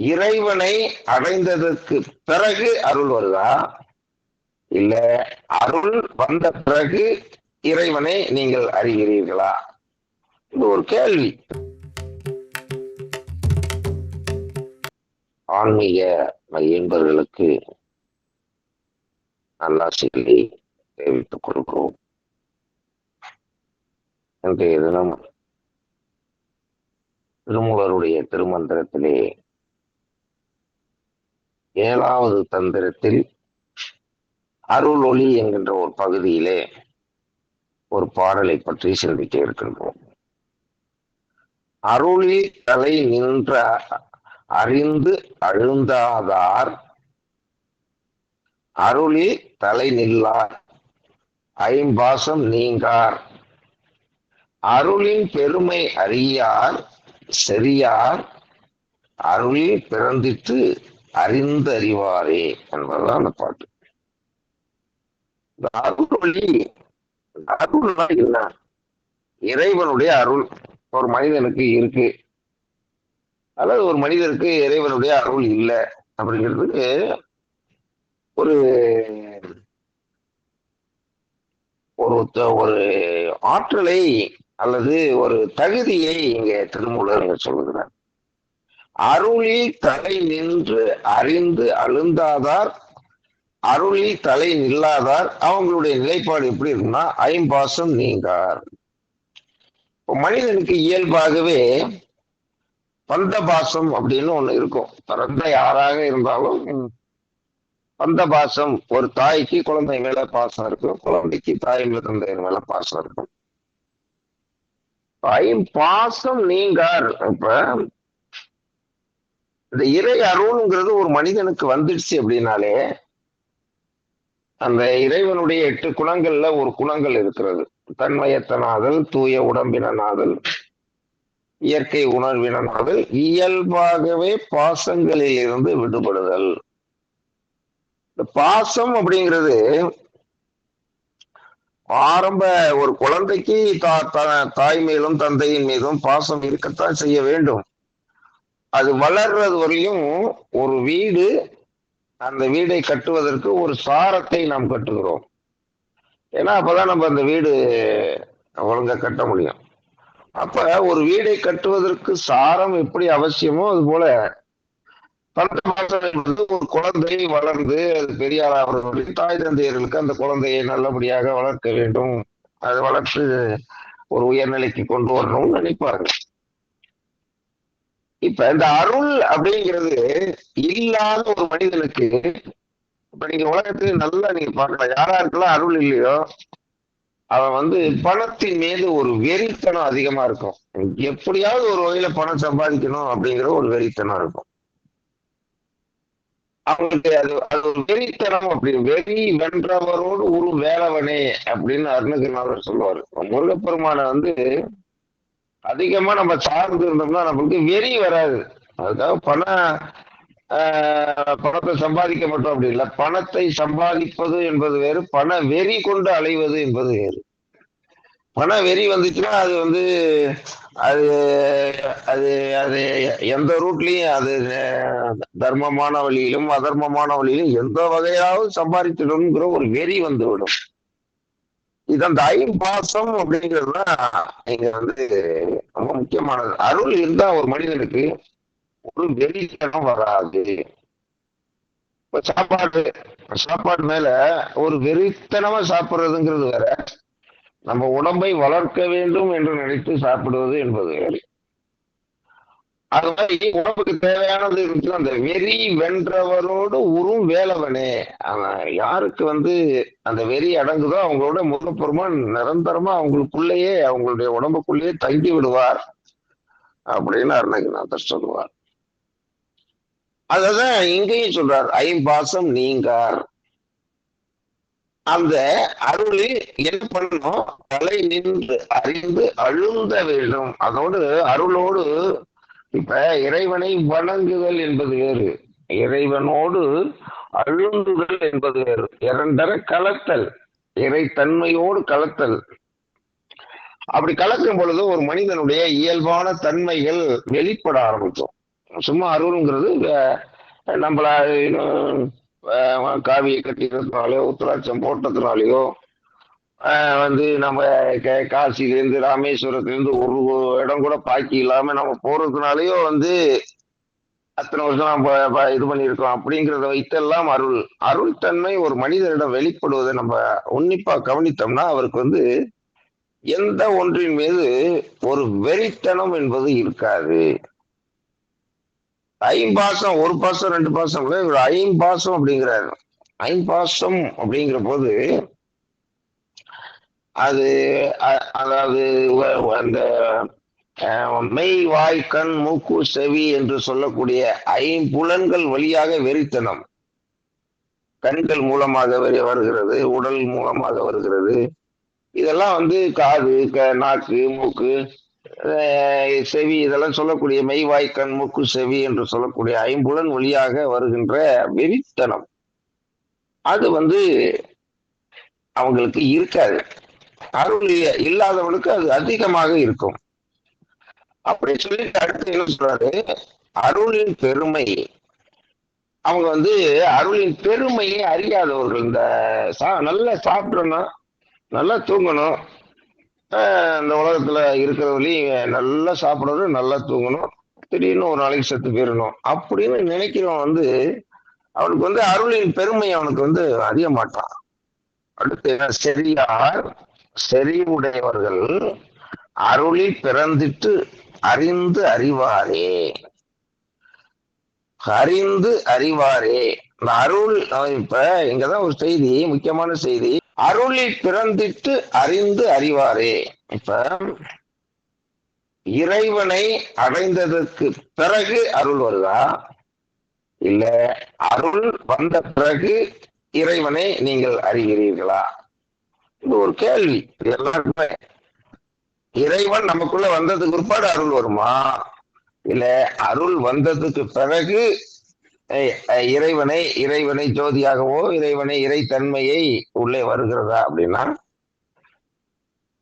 இறைவனை அடைந்ததற்கு பிறகு அருள் வருதா? இல்ல அருள் வந்த பிறகு இறைவனை நீங்கள் அறிகிறீர்களா? இது ஒரு கேள்வி. ஆன்மீக மையன்பர்களுக்கு நல்லாசிகளை தெரிவித்துக் கொள்கிறோம். இன்றைய தினம் திருமூலருடைய திருமந்திரத்திலே ஏழாவது தந்திரத்தில் அருள் ஒளி என்கின்ற ஒரு பகுதியிலே ஒரு பாடலை பற்றி சிந்திக்க இருக்கின்றோம். அருளில் தலை நின்ற அறிந்து அழுந்தாதார் அருளில் தலை நில்லார் ஐம்பாசம் நீங்கார். அருளின் பெருமை அறியார் செறியார் அருளில் பிறந்திட்டு அறிந்து அறிவாரே என்பதுதான் அந்த பாட்டு. இந்த அருள் ஒளி அருள்னா என்ன? இறைவனுடைய அருள். ஒரு மனிதனுக்கு இருக்கு. அல்லது ஒரு மனிதருக்கு இறைவனுடைய அருள் இல்லை அப்படிங்கிறதுக்கு ஒரு ஒரு ஒரு ஆற்றலை அல்லது ஒரு தகுதியை இங்க திருமூலர் சொல்லுகிறார். அருளில் தலை நின்று அறிந்து அழுந்தாதார் அருளில் தலை நில்லாதார் அவங்களுடைய நிலைப்பாடு எப்படி இருக்குன்னா ஐம்பாசம் நீங்கார். மனிதனுக்கு இயல்பாகவே பந்த பாசம் அப்படின்னு ஒண்ணு இருக்கும். பிறந்த யாராக இருந்தாலும் பந்த பாசம் ஒரு தாய்க்கு குழந்தை மேல பாசம் இருக்கும் குழந்தைக்கு தாய் மேல தந்தை மேல பாசம் இருக்கும். பாசம் நீங்கார். இப்ப இந்த இறை அருள்ங்கிறது ஒரு மனிதனுக்கு வந்துடுச்சு அப்படின்னாலே அந்த இறைவனுடைய எட்டு குணங்கள்ல ஒரு குணங்கள் இருக்கிறது. தன்மயத்தனாதல் தூய உடம்பினாதல் இயற்கை உணர்வினாதல் இயல்பாகவே பாசங்களில் இருந்து விடுபடுதல். இந்த பாசம் அப்படிங்கிறது ஆரம்ப ஒரு குழந்தைக்கு தாய் மேலும் தந்தையின் மீதும் பாசம் இருக்கத்தான் செய்ய வேண்டும். அது வளர்றது வரையும் ஒரு வீடு அந்த வீடை கட்டுவதற்கு ஒரு சாரத்தை நாம் கட்டுகிறோம். ஏன்னா அப்பதான் நம்ம அந்த வீடு ஒழுங்கா கட்ட முடியும். அப்ப ஒரு வீடை கட்டுவதற்கு சாரம் எப்படி அவசியமோ அது போல பன்னெண்டு ஒரு குழந்தை வளர்ந்து அது பெரிய தாய் தந்தையர்களுக்கு அந்த குழந்தையை நல்லபடியாக வளர்க்க வேண்டும். அது வளர்த்து ஒரு உயர்நிலைக்கு கொண்டு வரணும்னு நினைப்பார்கள் இப்ப இந்த அருள் அப்படிங்கிறது இல்லாத ஒரு மனிதனுக்கு இப்ப நீங்க உலகத்துல நல்லா நீங்க பார்க்கலாம் யாராருக்கெல்லாம் அருள் இல்லையோ அவன் வந்து பணத்தின் மீது ஒரு வெறித்தனம் அதிகமா இருக்கும். எப்படியாவது ஒரு வகையில பணம் சம்பாதிக்கணும் அப்படிங்கிற ஒரு வெறித்தனம் இருக்கும். அவங்களுக்கு அது அது ஒரு வெறித்தனம் அப்படி வெறி வென்றவரோடு ஒரு வேலவனே அப்படின்னு அருணகிரிநாதர் சொல்லுவாரு. முருகப்பெருமான வந்து அதிகமா நம்ம சார்ந்து இருந்தோம்னா நம்மளுக்கு வெறி வராது. அதுக்காக பணம் பணத்தை சம்பாதிக்க மட்டும் அப்படி இல்லை. பணத்தை சம்பாதிப்பது என்பது வேறு பண வெறி கொண்டு அலைவது என்பது வேறு. பண வெறி வந்துச்சுன்னா அது வந்து அது அது அது எந்த ரூட்லயும் அது தர்மமான வழியிலும் அதர்மமான வழியிலும் எந்த வகையாவது சம்பாதிச்சிடணுங்கிற ஒரு வெறி வந்துவிடும். இது அந்த ஐம்பாசம் அப்படிங்கிறது தான் இங்க வந்து ரொம்ப முக்கியமானது. அருள் இருந்தா ஒரு மனிதனுக்கு ஒரு வெறித்தனம் வராது. இப்ப சாப்பாடு சாப்பாடு மேல ஒரு வெறித்தனமா சாப்பிடுறதுங்கிறது வேற. நம்ம உடம்பை வளர்க்க வேண்டும் என்று நினைத்து சாப்பிடுவது என்பது வேறு. அது உடம்புக்கு தேவையானது இருந்துச்சு அந்த வெறி வென்றவரோடு உறும் வேலவனே. அவன் யாருக்கு வந்து அந்த வெறி அடங்குதோ அவங்களோட முகப்புறமா நிரந்தரமா அவங்களுக்குள்ளேயே அவங்களுடைய உடம்புக்குள்ளேயே தங்கி விடுவார் அப்படின்னு அருணகிநாதர் சொல்லுவார். அததான் இங்கேயும் சொல்றார் ஐம்பாசம் நீங்கார். அந்த அருள் என்ன பண்ணணும் தலை நின்று அறிந்து அழுந்த வேண்டும். அதோடு அருளோடு இப்ப இறைவனை வணங்குதல் என்பது வேறு. இறைவனோடு அழுந்துதல் என்பது வேறு. இரண்டர கலத்தல் இறைத்தன்மையோடு கலத்தல். அப்படி கலக்கும் பொழுது ஒரு மனிதனுடைய இயல்பான தன்மைகள் வெளிப்பட ஆரம்பிக்கும். சும்மா அருள்ங்கிறது நம்மள இன்னும், காவியை கட்டிக்கிறதுனாலயோ உத்தராட்சம் போட்டதுனாலேயோ வந்து நம்ம க- காசிலேருந்து ராமேஸ்வரத்துலேருந்து ஒரு இடம் கூட பாக்கி இல்லாம நம்ம போறதுனாலயோ வந்து அத்தனை வருஷம் நம்ம இது பண்ணியிருக்கோம். அப்படிங்கிறத வைத்தெல்லாம் அருள். அருள் தன்மை ஒரு மனிதனிடம் வெளிப்படுவதை நம்ம உன்னிப்பா கவனித்தோம்னா அவருக்கு வந்து எந்த ஒன்றின் மீது ஒரு வெறித்தனம் என்பது இருக்காது. ஐம்பாசம் ஒரு பாசம் ரெண்டு பாசம் இல்ல இவர் ஐம்பாசம் அப்படிங்கிறாரு. ஐம்பாசம் அப்படிங்கிற போது அது அதாவது அந்த மெய் வாய் கண் மூக்கு செவி என்று சொல்லக்கூடிய ஐம்புலன்கள் வழியாக வெறித்தனம். கண்கள் மூலமாக வெறி- வருகிறது உடல் மூலமாக வருகிறது. இதெல்லாம் வந்து காது க- நாக்கு மூக்கு செவி இதெல்லாம் சொல்லக்கூடிய மெய் வாய் கண் மூக்கு செவி என்று சொல்லக்கூடிய ஐம்புலன் வழியாக வருகின்ற வெறித்தனம். அது வந்து அவங்களுக்கு இருக்காது. அருள் இல்லாதவனுக்கு அது அதிகமாக இருக்கும். அப்படி சொல்லிட்டு அடுத்து என்ன சொல்றாரு? அருளின் பெருமை. அவங்க வந்து அருளின் பெருமையை அறியாதவர்கள். இந்த சா- நல்லா சாப்பிடணும் நல்லா தூங்கணும். ஆஹ் இந்த உலகத்துல இருக்கிறவங்களையும் நல்லா சாப்பிடணும் நல்லா தூங்கணும். திடீர்னு ஒரு நாளைக்கு செத்து போயிடணும் அப்படின்னு நினைக்கிறவன் வந்து அவனுக்கு வந்து அருளின் பெருமை அவனுக்கு வந்து அறிய மாட்டான் அடுத்து என்ன? செரியார் செறிவுடையவர்கள் அருளில் பிறந்திட்டு அறிந்து அறிவாரே. அறிந்து அறிவாரே. இந்த அருள் இப்ப இங்கதான் ஒரு செய்தி முக்கியமான செய்தி. அருளி பிறந்திட்டு அறிந்து அறிவாரே. இப்ப இறைவனை அடைந்ததற்கு பிறகு அருள் வருதா? இல்ல அருள் வந்த பிறகு இறைவனை நீங்கள் அறிகிறீர்களா? இது ஒரு கேள்வி. இது எல்லாருக்குமே. இறைவன் நமக்குள்ள வந்ததுக்கு பிற்பாடு அருள் வருமா? இல்ல அருள் வந்ததுக்கு பிறகு இறைவனை இறைவனை ஜோதியாகவோ இறைவனை இறைத்தன்மையை உள்ளே வருகிறதா அப்படின்னா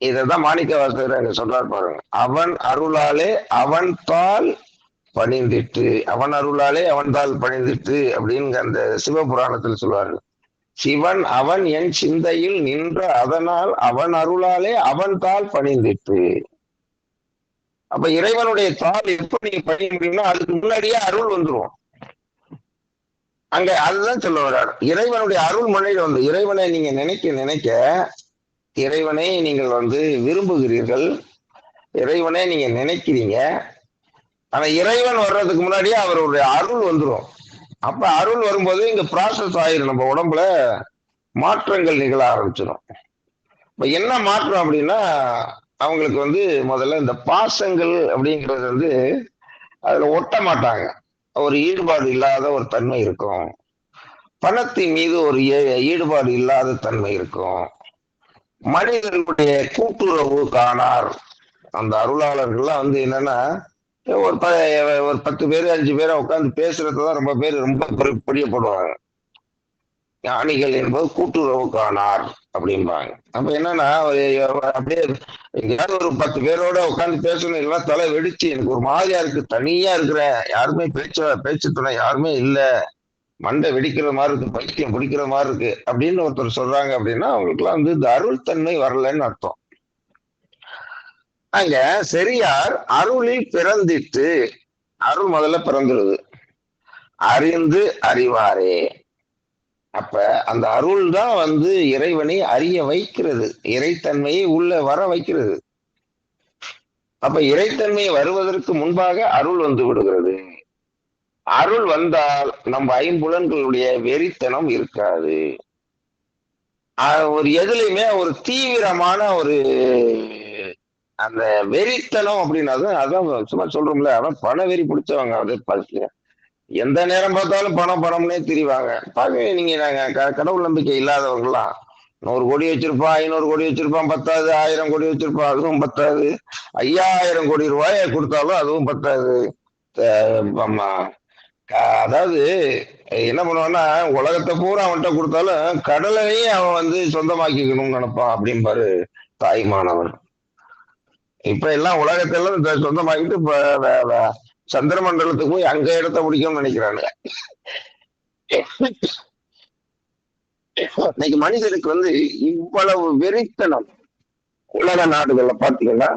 இததான் மாணிக்க வாசகர் அங்க சொல்றார் பாருங்க. அவன் அருளாலே அவன் தால் பணிந்திட்டு அவன் அருளாலே அவன் தால் பணிந்திட்டு அப்படின்னு அந்த சிவபுராணத்தில் சொல்வார்கள் சிவன் அவன் என் சிந்தையில் நின்ற அதனால் அவன் அருளாலே அவன் தாள் பணிந்திட்டு. அப்ப இறைவனுடைய தாள் எப்ப நீங்க பணிய முடியும்னா அதுக்கு முன்னாடியே அருள் வந்துரும். அங்க அதுதான் சொல்ல வர்றார். இறைவனுடைய அருள் முன்னாடி வந்து இறைவனை நீங்க நினைக்க நினைக்க இறைவனை நீங்கள் வந்து விரும்புகிறீர்கள். இறைவனை நீங்க நினைக்கிறீங்க. ஆனா இறைவன் வர்றதுக்கு முன்னாடியே அவருடைய அருள் வந்துரும். அப்ப அருள் வரும்போது இங்க ப்ராசஸ் ஆயிரும். நம்ம உடம்புல மாற்றங்கள் நிகழ ஆரம்பிச்சிடும் இப்ப என்ன மாற்றம் அப்படின்னா அவங்களுக்கு வந்து முதல்ல இந்த பாசங்கள் அப்படிங்கிறது வந்து அதுல ஒட்ட மாட்டாங்க. ஒரு ஈடுபாடு இல்லாத ஒரு தன்மை இருக்கும். பணத்தின் மீது ஒரு ஈடுபாடு இல்லாத தன்மை இருக்கும். மனிதர்களுடைய கூட்டுறவு காணார். அந்த அருளாளர்கள்லாம் வந்து என்னன்னா ஒரு ப ஒரு பத்து பேர் அஞ்சு பேரை உட்காந்து பேசுறதுதான் ரொம்ப பேர் ரொம்ப பிரியப்படுவாங்க ஞானிகள் என்பது கூட்டுறவுக்கானார் அப்படிம்பாங்க. அப்ப என்னன்னா அப்படியே எங்கேயாவது ஒரு பத்து பேரோட உட்காந்து பேசணும் இல்லைன்னா தலை வெடிச்சு எனக்கு ஒரு மாதிரியா இருக்கு தனியா இருக்கிறேன் யாருமே பேச்சு பேச்சு துணை யாருமே இல்லை மண்டை வெடிக்கிற மாதிரி இருக்கு பைத்தியம் பிடிக்கிற மாதிரி இருக்கு அப்படின்னு ஒருத்தர் சொல்றாங்க அப்படின்னா அவங்களுக்குலாம் வந்து இந்த அருள் தன்மை வரலன்னு அர்த்தம். அங்க செரியார் அருளில் பிறந்திட்டு அருள் முதல்ல பிறந்துருது. அறிந்து அறிவாரே. அப்ப அந்த அருள் தான் வந்து இறைவனை அறிய வைக்கிறது. இறைத்தன்மையை உள்ள வர வைக்கிறது. அப்ப இறைத்தன்மை வருவதற்கு முன்பாக அருள் வந்து விடுகிறது. அருள் வந்தால் நம்ம ஐம்புலன்களுடைய வெறித்தனம் இருக்காது. ஒரு எதுலையுமே ஒரு தீவிரமான ஒரு அந்த வெறித்தனம் அப்படின்னது அதான் சும்மா சொல்றோம்ல அவன் பண வெறி பிடிச்சவங்க அது ப- எந்த நேரம் பார்த்தாலும் பணம் பணம்னே திரிவாங்க. பாருங்க நீங்க நாங்க க- கடவுள் நம்பிக்கை இல்லாதவங்களாம் நூறு கோடி வச்சிருப்பான் ஐநூறு கோடி வச்சிருப்பான் பத்தாது ஆயிரம் கோடி வச்சிருப்பான் அதுவும் பத்தாது. ஐயாயிரம் கோடி ரூபாய கொடுத்தாலும் அதுவும் பத்தாது. ஆமா. அதாவது என்ன பண்ணுவான்னா உலகத்தை பூரா அவன்கிட்ட கொடுத்தாலும் கடலையும் அவன் வந்து சொந்தமாக்கிக்கணும்னு நினைப்பான் அப்படிம்பாரு தாய்மானவன் இப்ப எல்லாம் உலகத்துல சொந்தமாக்கிட்டு இப்ப சந்திர மண்டலத்துக்கு போய் அங்க இடத்த பிடிக்கும்னு நினைக்கிறானுங்க. இன்னைக்கு மனிதனுக்கு வந்து இவ்வளவு வெறித்தனம் உலக நாடுகள்ல பாத்தீங்கன்னா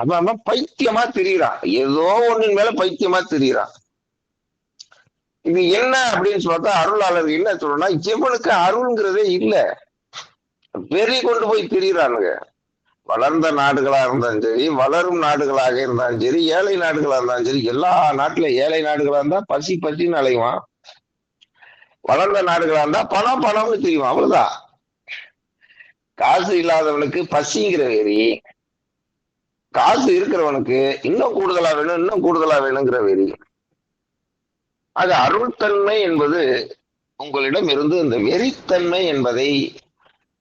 அவன் பைத்தியமா திரியறான். ஏதோ ஒண்ணின் மேல பைத்தியமா திரியறான். இது என்ன அப்படின்னு பார்த்தா அருளாளர் என்ன சொல்லணும்னா இவனுக்கு அருள்ங்கிறதே இல்ல. வெறி கொண்டு போய் திரியறானுங்க. வளர்ந்த நாடுகளா இருந்தாலும் சரி வளரும் நாடுகளாக இருந்தாலும் சரி ஏழை நாடுகளா இருந்தாலும் சரி எல்லா நாட்டுல ஏழை நாடுகளா இருந்தா பசி பசின்னு அலைவான். வளர்ந்த நாடுகளா இருந்தா பணம் பணம்னு தெரியும் அவ்வளவுதான். காசு இல்லாதவனுக்கு பசிங்கிற வெறி காசு இருக்கிறவனுக்கு இன்னும் கூடுதலா வேணும் இன்னும் கூடுதலா வேணுங்கிற வெறி. அது அருள்தன்மை என்பது உங்களிடம் இருந்து இந்த வெறித்தன்மை என்பதை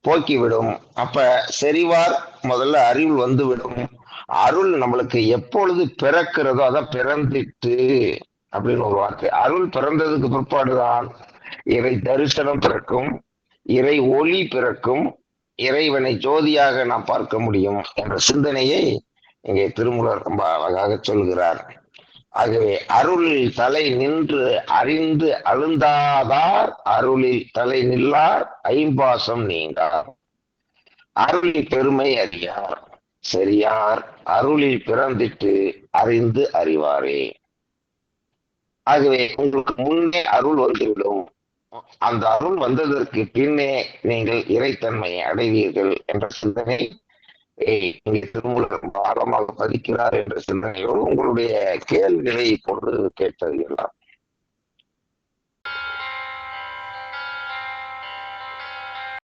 போக்கிவிடும். அப்ப செறிவார் முதல்ல அறிவு வந்துவிடும். அருள் நம்மளுக்கு எப்பொழுது பிறக்கிறதோ அதான் பிறந்துட்டு அப்படின்னு ஒரு வார்த்தை. அருள் பிறந்ததுக்கு பிற்பாடுதான் இறை தரிசனம் பிறக்கும் இறை ஒளி பிறக்கும் இறைவனை ஜோதியாக நாம் பார்க்க முடியும் என்ற சிந்தனையை இங்கே திருமூலர் ரொம்ப அழகாக சொல்கிறார். ஆகவே அருளில் தலை நின்று அறிந்து அழுந்தாதார் அருளில் தலை நில்லார் ஐம்பாசம் நீங்கார் அருளில் பெருமை அறியார் சரியார் அருளில் பிறந்திட்டு அறிந்து அறிவாரே. ஆகவே உங்களுக்கு முன்னே அருள் வந்துவிடும். அந்த அருள் வந்ததற்கு பின்னே நீங்கள் இறைத்தன்மையை அடைவீர்கள் என்ற சிந்தனை இங்கே திருமூலர் ஆழமாக பதிக்கிறார் என்ற சிந்தனையோடு உங்களுடைய கேள்விகளை இப்பொழுது கேட்டது எல்லாம்